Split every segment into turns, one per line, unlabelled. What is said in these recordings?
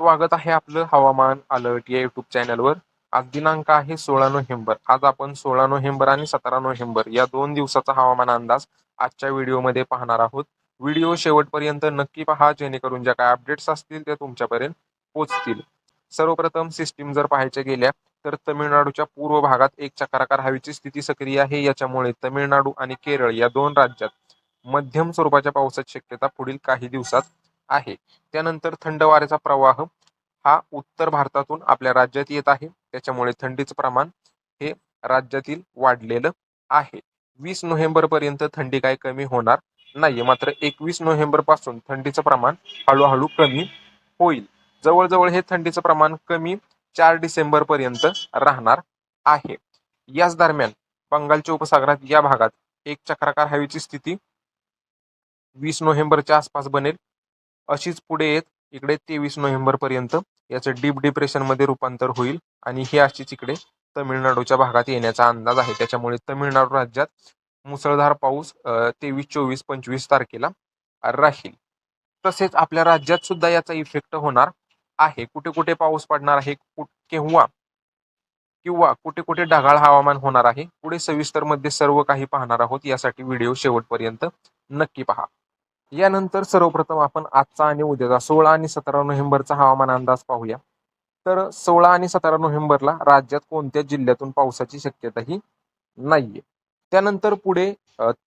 स्वागत आहे आपलं हवामान अलर्ट या युट्यूब चॅनलवर आज दिनांक आहे सोळा नोव्हेंबर. आज आपण सोळा नोव्हेंबर आणि सतरा नोव्हेंबर या दोन दिवसाचा हवामान अंदाज आजच्या व्हिडिओमध्ये पाहणार आहोत. व्हिडिओ शेवटपर्यंत नक्की पहा जेणेकरून ज्या काय अपडेट्स असतील त्या तुमच्यापर्यंत पोहोचतील. सर्वप्रथम सिस्टीम जर पाहायच्या गेल्या तर तमिळनाडूच्या पूर्व भागात एक चक्राकार हवेची स्थिती सक्रिय आहे. याच्यामुळे तमिळनाडू आणि केरळ या दोन राज्यात मध्यम स्वरूपाच्या पावसाची शक्यता पुढील काही दिवसात आहे. त्यानंतर थंड वाऱ्याचा प्रवाह हा उत्तर भारतातून आपल्या राज्यात येत आहे. त्याच्यामुळे थंडीचं प्रमाण हे राज्यातील वाढलेलं आहे. वीस नोव्हेंबर पर्यंत थंडी काय कमी होणार नाहीये. मात्र एकवीस नोव्हेंबरपासून थंडीचं प्रमाण हळूहळू कमी होईल. जवळजवळ हे थंडीचं प्रमाण कमी चार डिसेंबर पर्यंत राहणार आहे. याच दरम्यान बंगालच्या उपसागरात या भागात एक चक्राकार हवेची स्थिती वीस नोव्हेंबरच्या आसपास बनेल. अशीच पुढे येत इकडे तेवीस नोव्हेंबर पर्यंत याचं डीप डिप्रेशनमध्ये रूपांतर होईल आणि ही अशीच इकडे तमिळनाडूच्या भागात येण्याचा अंदाज आहे. त्याच्यामुळे तमिळनाडू राज्यात मुसळधार पाऊस तेवीस चोवीस पंचवीस तारखेला राहील. तसेच आपल्या राज्यात सुद्धा याचा इफेक्ट होणार आहे. कुठे कुठे पाऊस पडणार आहे केव्हा किंवा कुठे कुठे ढगाळ हवामान होणार आहे पुढे सविस्तरमध्ये सर्व काही पाहणार आहोत. यासाठी व्हिडिओ शेवटपर्यंत नक्की पहा. यानंतर सर्वप्रथम आपण आजचा आणि उद्याचा सोळा आणि सतरा नोव्हेंबरचा हवामान अंदाज पाहूया. तर सोळा आणि सतरा नोव्हेंबरला राज्यात कोणत्या जिल्ह्यातून पावसाची शक्यताही नाहीये. त्यानंतर पुढे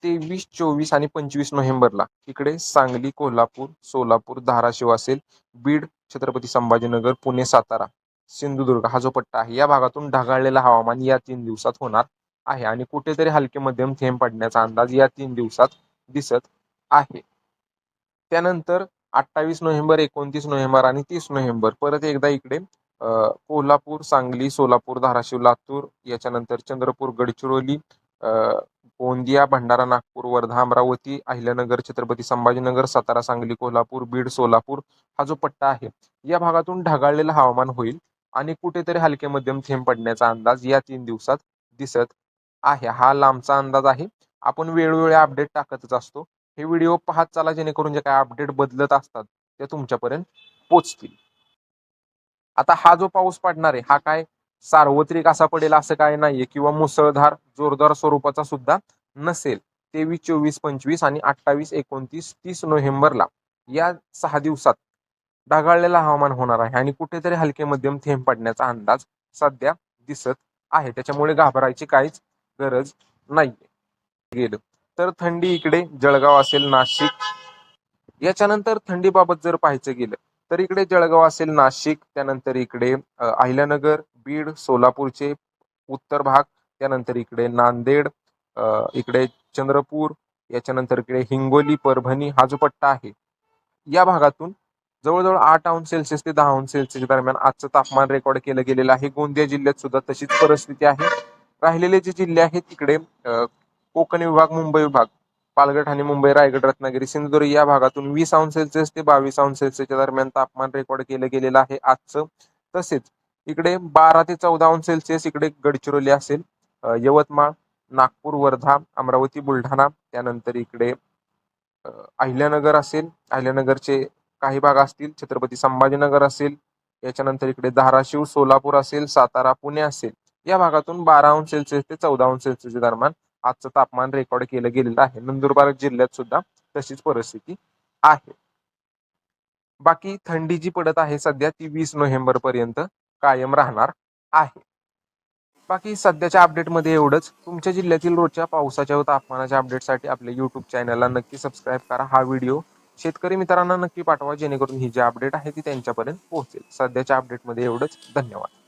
तेवीस चोवीस आणि पंचवीस नोव्हेंबरला इकडे सांगली कोल्हापूर सोलापूर धाराशिव असेल बीड छत्रपती संभाजीनगर पुणे सातारा सिंधुदुर्ग हा जो पट्टा आहे या भागातून ढगाळलेलं हवामान या तीन दिवसात होणार आहे आणि कुठेतरी हलके मध्यम थेंब पडण्याचा अंदाज या तीन दिवसात दिसत आहे. त्यानंतर अठ्ठावीस नोव्हेंबर एकोणतीस नोव्हेंबर आणि तीस नोव्हेंबर परत एकदा इकडे कोल्हापूर सांगली सोलापूर धाराशिव लातूर याच्यानंतर चंद्रपूर गडचिरोली गोंदिया भंडारा नागपूर वर्धा अमरावती अहिल्यानगर छत्रपती संभाजीनगर सातारा सांगली कोल्हापूर बीड सोलापूर हा जो पट्टा आहे या भागातून ढगाळलेलं हवामान होईल आणि कुठेतरी हलके मध्यम थेंब पडण्याचा अंदाज या तीन दिवसात दिसत आहे. हा लांबचा अंदाज आहे. आपण वेळोवेळी अपडेट टाकतच असतो. हे व्हिडिओ पाहत चाला जेणेकरून जे काय अपडेट बदलत असतात ते तुमच्यापर्यंत पोचतील. आता हा जो पाऊस पडणार आहे हा काय सार्वत्रिक असा पडेल असं काय नाहीये किंवा मुसळधार जोरदार स्वरूपाचा सुद्धा नसेल. तेवीस चोवीस पंचवीस आणि अठ्ठावीस एकोणतीस तीस नोव्हेंबरला या सहा दिवसात ढगाळलेलं हवामान होणार आहे आणि कुठेतरी हलके मध्यम थेंब पडण्याचा अंदाज सध्या दिसत आहे. त्याच्यामुळे घाबरायची काहीच गरज नाहीये. गेलं तर थंडी इकडे जळगाव असेल नाशिक. याच्यानंतर थंडीबाबत जर पाहायचं गेलं तर इकडे जळगाव असेल नाशिक त्यानंतर इकडे अहिल्यानगर बीड सोलापूरचे उत्तर भाग त्यानंतर इकडे नांदेड इकडे चंद्रपूर याच्यानंतर इकडे हिंगोली परभणी हा जो पट्टा आहे या भागातून जवळजवळ आठ अंश सेल्सिअस ते दहा अंश सेल्सिअस दरम्यान आजचं तापमान रेकॉर्ड केलं गेलेलं आहे. गोंदिया जिल्ह्यात सुद्धा तशीच परिस्थिती आहे. राहिलेले जे जिल्हे आहेत तिकडे कोकण विभाग मुंबई विभाग पालघर ठाणे मुंबई रायगड रत्नागिरी सिंधुदुर्ग या भागातून वीस अंश सेल्सिअस ते बावीस अंश सेल्सिअसच्या दरम्यान तापमान रेकॉर्ड केलं गेलेलं आहे आजचं. तसेच इकडे बारा ते चौदा अंश सेल्सिअस इकडे गडचिरोली असेल यवतमाळ नागपूर वर्धा अमरावती बुलढाणा त्यानंतर इकडे अहिल्यानगर असेल अहिल्यानगरचे काही भाग असतील छत्रपती संभाजीनगर असेल याच्यानंतर इकडे धाराशिव सोलापूर असेल सातारा पुणे असेल या भागातून बारा अंश सेल्सिअस ते चौदा अंश सेल्सिअसच्या दरम्यान आजचं तापमान रेकॉर्ड केलं गेलेलं आहे. नंदुरबार जिल्ह्यात सुद्धा तशीच परिस्थिती आहे. बाकी थंडी जी पडत आहे सध्या ती वीस नोव्हेंबर पर्यंत कायम राहणार आहे. बाकी सध्याच्या अपडेटमध्ये एवढंच. तुमच्या जिल्ह्यातील रोजच्या पावसाच्या व तापमानाच्या अपडेटसाठी आपल्या युट्यूब चॅनलला नक्की सबस्क्राईब करा. हा व्हिडिओ शेतकरी मित्रांना नक्की पाठवा जेणेकरून ही जी अपडेट आहे ती त्यांच्यापर्यंत पोहोचेल. सध्याच्या अपडेटमध्ये एवढंच. धन्यवाद.